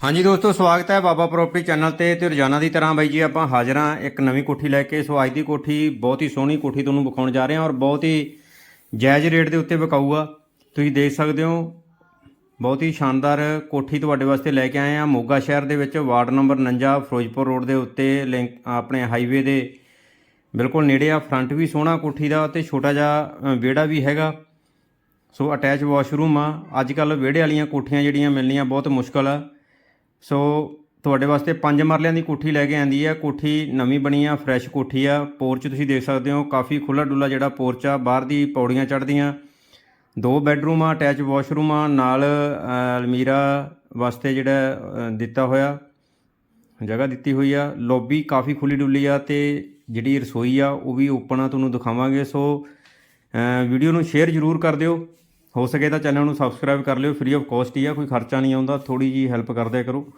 ਹਾਂਜੀ ਦੋਸਤੋ, ਸਵਾਗਤ ਹੈ ਬਾਬਾ ਪ੍ਰਾਪਰਟੀ ਚੈਨਲ ਤੇ ਤੇ ਰੋਜ਼ਾਨਾ ਦੀ ਤਰ੍ਹਾਂ ਬਾਈ ਜੀ ਆਪਾਂ ਹਾਜ਼ਰ ਹਾਂ ਇੱਕ ਨਵੀਂ ਕੋਠੀ ਲੈ ਕੇ। ਸੋ ਅੱਜ ਦੀ ਕੋਠੀ ਬਹੁਤ ਹੀ ਸੋਹਣੀ ਕੋਠੀ ਤੁਹਾਨੂੰ ਵਿਖਾਉਣ ਜਾ ਰਹੇ ਹਾਂ ਔਰ ਬਹੁਤ ਹੀ ਜਾਇਜ਼ ਰੇਟ ਦੇ ਉੱਤੇ ਵਿਕਾਊਗਾ। ਤੁਸੀਂ ਦੇਖ ਸਕਦੇ ਹੋ, ਬਹੁਤ ਹੀ ਸ਼ਾਨਦਾਰ ਕੋਠੀ ਤੁਹਾਡੇ ਵਾਸਤੇ ਲੈ ਕੇ ਆਏ ਹਾਂ। ਮੋਗਾ ਸ਼ਹਿਰ ਦੇ ਵਿੱਚ ਵਾਰਡ ਨੰਬਰ 49 ਫਿਰੋਜ਼ਪੁਰ ਰੋਡ ਦੇ ਉੱਤੇ ਲਿੰਕ ਆਪਣੇ ਹਾਈਵੇ ਦੇ ਬਿਲਕੁਲ ਨੇੜੇ ਆ। ਫਰੰਟ ਵੀ ਸੋਹਣਾ ਕੋਠੀ ਦਾ ਤੇ ਛੋਟਾ ਜਿਹਾ ਵਿਹੜਾ ਵੀ ਹੈਗਾ। ਸੋ ਅਟੈਚ ਵਾਸ਼ਰੂਮ ਆ। ਅੱਜ ਕੱਲ ਵਿਹੜੇ ਵਾਲੀਆਂ ਕੋਠੀਆਂ ਜਿਹੜੀਆਂ ਮਿਲਣੀਆਂ ਬਹੁਤ ਮੁਸ਼ਕਲ ਆ। ਸੋ ਤੁਹਾਡੇ ਵਾਸਤੇ ਪੰਜ ਮਰਲਿਆਂ ਦੀ ਕੋਠੀ ਲੈ ਕੇ ਆਂਦੀ ਆ। ਕੋਠੀ ਨਵੀਂ ਬਣੀ ਆ ਫਰੈਸ਼ ਕੋਠੀ ਆ। ਪੋਰਚ ਤੁਸੀਂ ਦੇਖ ਸਕਦੇ ਹੋ, ਕਾਫੀ ਖੁੱਲਾ ਡੁੱਲਾ ਜਿਹੜਾ ਪੋਰਚ ਆ, ਬਾਹਰ ਦੀ ਪੌੜੀਆਂ ਚੜ੍ਹਦੀਆਂ। ਦੋ ਬੈੱਡਰੂਮ ਆ, ਅਟੈਚ ਵਾਸ਼ਰੂਮ ਆ, ਨਾਲ ਅਲਮੀਰਾ ਵਾਸਤੇ ਜਿਹੜਾ ਦਿੱਤਾ ਹੋਇਆ, ਜਗ੍ਹਾ ਦਿੱਤੀ ਹੋਈ ਆ। ਲੌਬੀ ਕਾਫੀ ਖੁੱਲੀ ਡੁੱਲੀ ਆ ਤੇ ਜਿਹੜੀ ਰਸੋਈ ਆ, ਉਹ ਵੀ ਓਪਨ ਆ, ਤੁਹਾਨੂੰ ਦਿਖਾਵਾਂਗੇ। ਸੋ ਵੀਡੀਓ ਨੂੰ ਸ਼ੇਅਰ ਜ਼ਰੂਰ ਕਰ ਦਿਓ। ਹੋ ਸਕੇ ਤਾਂ ਚੈਨਲ ਨੂੰ ਸਬਸਕ੍ਰਾਈਬ ਕਰ ਲਿਓ ਫ੍ਰੀ ਆਫ ਕਾਸਟ ਹੀ ਆ, ਕੋਈ ਖਰਚਾ ਨਹੀਂ ਆਉਂਦਾ ਥੋੜੀ ਜੀ ਹੈਲਪ ਕਰ ਦਿਆ ਕਰੋ।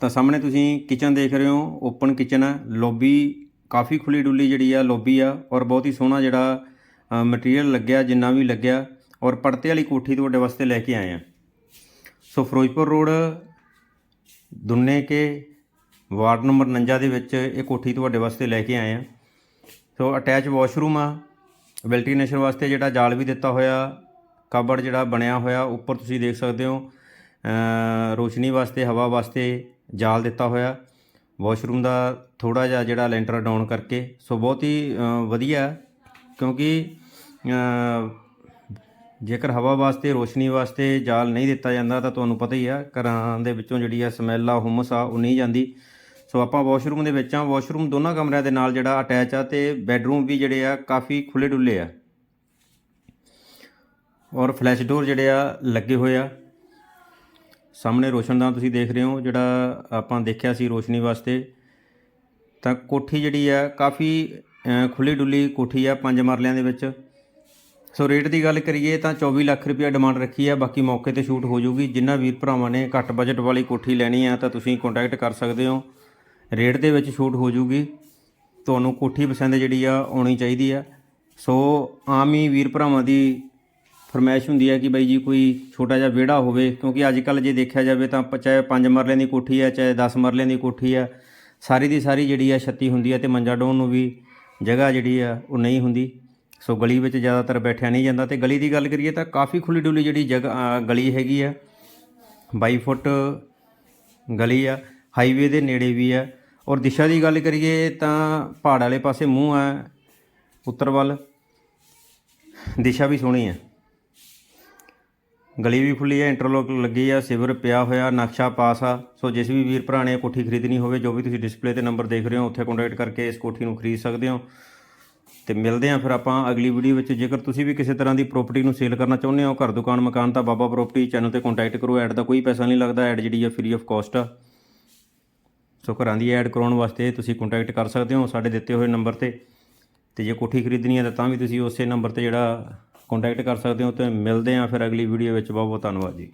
ਤਾਂ ਸਾਹਮਣੇ ਤੁਸੀਂ ਕਿਚਨ ਦੇਖ ਰਹੇ ਹੋ ਓਪਨ ਕਿਚਨ ਹੈ ਲੌਬੀ ਕਾਫੀ ਖੁੱਲੀ ਡੁੱਲੀ ਜਿਹੜੀ ਆ ਲੌਬੀ ਆ, ਔਰ ਬਹੁਤ ਹੀ ਸੋਹਣਾ ਜਿਹੜਾ ਮਟੀਰੀਅਲ ਲੱਗਿਆ, ਜਿੰਨਾ ਵੀ ਲੱਗਿਆ, ਔਰ ਪੜਤੇ ਵਾਲੀ ਕੋਠੀ ਤੁਹਾਡੇ ਵਾਸਤੇ ਲੈ ਕੇ ਆਏ ਆ। So Firozpur road, Dunneke ward number 49 ਦੇ ਵਿੱਚ ਇਹ ਕੋਠੀ ਤੁਹਾਡੇ ਵਾਸਤੇ ਲੈ ਕੇ ਆਏ ਆ। ਸੋ ਅਟੈਚ ਵਾਸ਼ਰੂਮ ਆ ਵੈਲਟੀਨੇਸ਼ਨ ਵਾਸਤੇ ਜਿਹੜਾ ਜਾਲ ਵੀ ਦਿੱਤਾ ਹੋਇਆ, ਕਬੜ ਜਿਹੜਾ ਬਣਿਆ ਹੋਇਆ, ਉੱਪਰ ਤੁਸੀਂ ਦੇਖ ਸਕਦੇ ਹੋ ਰੋਸ਼ਨੀ ਵਾਸਤੇ, ਹਵਾ ਵਾਸਤੇ ਜਾਲ ਦਿੱਤਾ ਹੋਇਆ। ਵਾਸ਼ਰੂਮ ਦਾ ਥੋੜਾ ਜਿਹਾ ਜਿਹੜਾ ਲੈਂਟਰ ਡਾਊਨ ਕਰਕੇ, ਸੋ ਬਹੁਤ ਹੀ ਵਧੀਆ, ਕਿਉਂਕਿ ਜੇਕਰ ਹਵਾ ਵਾਸਤੇ, ਰੋਸ਼ਨੀ ਵਾਸਤੇ ਜਾਲ ਨਹੀਂ ਦਿੱਤਾ ਜਾਂਦਾ, ਤਾਂ ਤੁਹਾਨੂੰ ਪਤਾ ਹੀ ਆ, ਘਰਾਂ ਦੇ ਵਿੱਚੋਂ ਜਿਹੜੀ ਆ ਸਮੈਲ ਆ, ਹੁਮਸ ਆ, ਉਹ ਨਹੀਂ ਜਾਂਦੀ। ਸੋ ਆਪਾਂ ਵਾਸ਼ਰੂਮ ਦੇ ਵਿੱਚ ਆ ਵਾਸ਼ਰੂਮ ਦੋਨਾਂ ਕਮਰਿਆਂ ਦੇ ਨਾਲ ਜਿਹੜਾ ਅਟੈਚ ਆ ਤੇ ਬੈੱਡਰੂਮ ਵੀ ਜਿਹੜੇ ਆ ਕਾਫੀ ਖੁੱਲੇ ਡੁੱਲੇ ਆ। ਔਰ ਫਲੈਸ਼ ਡੋਰ ਜਿਹੜੇ ਆ ਲੱਗੇ ਹੋਏ ਆ। ਸਾਹਮਣੇ ਰੋਸ਼ਨਦਾਨ ਤੁਸੀਂ ਦੇਖ ਰਹੇ ਹੋ ਜਿਹੜਾ ਆਪਾਂ ਦੇਖਿਆ ਸੀ ਰੋਸ਼ਨੀ ਵਾਸਤੇ। ਤਾਂ ਕੋਠੀ ਜਿਹੜੀ ਆ ਕਾਫੀ ਅ, ਖੁੱਲੀ ਡੁੱਲੀ ਕੋਠੀ ਆ ਪੰਜ ਮਰਲਿਆਂ ਦੇ ਵਿੱਚ। ਸੋ ਰੇਟ ਦੀ ਗੱਲ ਕਰੀਏ ਤਾਂ 24 ਲੱਖ ਰੁਪਏ ਡਿਮਾਂਡ ਰੱਖੀ ਆ ਬਾਕੀ ਮੌਕੇ ਤੇ ਸ਼ੂਟ ਹੋ ਜਾਊਗੀ। ਜਿਨ੍ਹਾਂ ਵੀਰ ਭਰਾਵਾਂ ਨੇ ਘੱਟ ਬਜਟ ਵਾਲੀ ਕੋਠੀ ਲੈਣੀ ਆ ਤਾਂ ਤੁਸੀਂ ਕੰਟੈਕਟ ਕਰ ਸਕਦੇ ਹੋ। ਰੇਟ ਦੇ ਵਿੱਚ ਛੂਟ ਹੋ ਜੂਗੀ। ਤੁਹਾਨੂੰ ਕੋਠੀ ਪਸੰਦ ਜਿਹੜੀ ਆ, ਆਉਣੀ ਚਾਹੀਦੀ ਆ। ਸੋ ਆਮ ਹੀ ਵੀਰ ਭਰਾਵਾਂ ਦੀ ਫਰਮਾਇਸ਼ ਹੁੰਦੀ ਹੈ ਕਿ ਬਾਈ ਜੀ ਕੋਈ ਛੋਟਾ ਜਿਹਾ ਵਿਹੜਾ ਹੋਵੇ, ਕਿਉਂਕਿ ਅੱਜ ਕੱਲ ਜੇ ਦੇਖਿਆ ਜਾਵੇ ਤਾਂ ਪ- ਚਾਹੇ 5 ਮਰਲਿਆਂ ਦੀ ਕੋਠੀ ਆ, ਚਾਹੇ 10 ਮਰਲਿਆਂ ਦੀ ਕੋਠੀ ਆ, ਸਾਰੀ ਦੀ ਸਾਰੀ ਜਿਹੜੀ ਆ ਛੱਤੀ ਹੁੰਦੀ ਹੈ ਤੇ ਮੰਜਾ ਡਾਉਣ ਨੂੰ ਵੀ ਜਗ੍ਹਾ ਜਿਹੜੀ ਆ ਉਹ ਨਹੀਂ ਹੁੰਦੀ। ਸੋ ਗਲੀ ਵਿੱਚ ਜ਼ਿਆਦਾਤਰ ਬੈਠਿਆ ਨਹੀਂ ਜਾਂਦਾ। ਤੇ ਗਲੀ ਦੀ ਗੱਲ ਕਰੀਏ ਤਾਂ ਕਾਫੀ ਖੁੱਲੀ ਡੁੱਲੀ ਜਿਹੜੀ ਜਗ੍ਹਾ ਗਲੀ ਹੈਗੀ ਆ। 22 ਫੁੱਟ ਗਲੀ ਆ। ਹਾਈਵੇ ਦੇ ਨੇੜੇ ਵੀ ਆ। ਔਰ ਦਿਸ਼ਾ ਦੀ ਗੱਲ ਕਰੀਏ ਤਾਂ ਪਹਾੜ ਵਾਲੇ ਪਾਸੇ ਮੂੰਹ ਹੈ, ਉੱਤਰ ਵੱਲ। ਦਿਸ਼ਾ ਵੀ ਸੋਹਣੀ ਹੈ। ਗਲੀ ਵੀ ਖੁੱਲੀ ਹੈ ਇੰਟਰਲੋਕ ਲੱਗੀ ਆ, ਸਿਵਰ ਪਿਆ ਹੋਇਆ, ਨਕਸ਼ਾ ਪਾਸ ਆ। ਸੋ ਜਿਸ ਵੀ ਵੀਰ ਭਰਾ ਨੇ ਕੋਠੀ ਖਰੀਦਣੀ ਹੋਵੇ, ਜੋ ਵੀ ਤੁਸੀਂ ਡਿਸਪਲੇ ਤੇ ਨੰਬਰ ਦੇਖ ਰਹੇ ਹੋ, ਉੱਥੇ ਕੰਟੈਕਟ ਕਰਕੇ ਇਸ ਕੋਠੀ ਨੂੰ ਖਰੀਦ ਸਕਦੇ ਹੋ। ਤੇ ਮਿਲਦੇ ਹਾਂ ਫਿਰ ਆਪਾਂ ਅਗਲੀ ਵੀਡੀਓ ਵਿੱਚ। ਜੇਕਰ ਤੁਸੀਂ ਵੀ ਕਿਸੇ ਤਰ੍ਹਾਂ ਦੀ ਪ੍ਰਾਪਰਟੀ ਨੂੰ ਸੇਲ ਕਰਨਾ ਚਾਹੁੰਦੇ ਹੋ, ਘਰ, ਦੁਕਾਨ, ਮਕਾਨ, ਤਾਂ ਬਾਬਾ ਪ੍ਰਾਪਰਟੀ ਚੈਨਲ ਤੇ ਕੰਟੈਕਟ ਕਰੋ। ਐਡ ਦਾ ਕੋਈ ਪੈਸਾ ਨਹੀਂ ਲੱਗਦਾ ਐਡ ਜਿਹੜੀ ਆ ਫ੍ਰੀ ਆਫ ਕਾਸਟ ਆ। ਸੋ ਘਰਾਂ ਦੀ ਐਡ ਕਰਾਉਣ ਵਾਸਤੇ ਤੁਸੀਂ ਕੰਟੈਕਟ ਕਰ ਸਕਦੇ ਹੋ ਸਾਡੇ ਦਿੱਤੇ ਹੋਏ ਨੰਬਰ ਤੇ। ਤੇ ਜੇ ਕੋਠੀ ਖਰੀਦਣੀ ਹੈ ਤਾਂ ਤਾਂ ਵੀ ਤੁਸੀਂ ਉਸੇ ਨੰਬਰ ਤੇ ਜਿਹੜਾ ਕੰਟੈਕਟ ਕਰ ਸਕਦੇ ਹੋ ਤੇ ਮਿਲਦੇ ਹਾਂ ਫਿਰ ਅਗਲੀ ਵੀਡੀਓ ਵਿੱਚ। ਬਹੁਤ ਬਹੁਤ ਧੰਨਵਾਦ ਜੀ।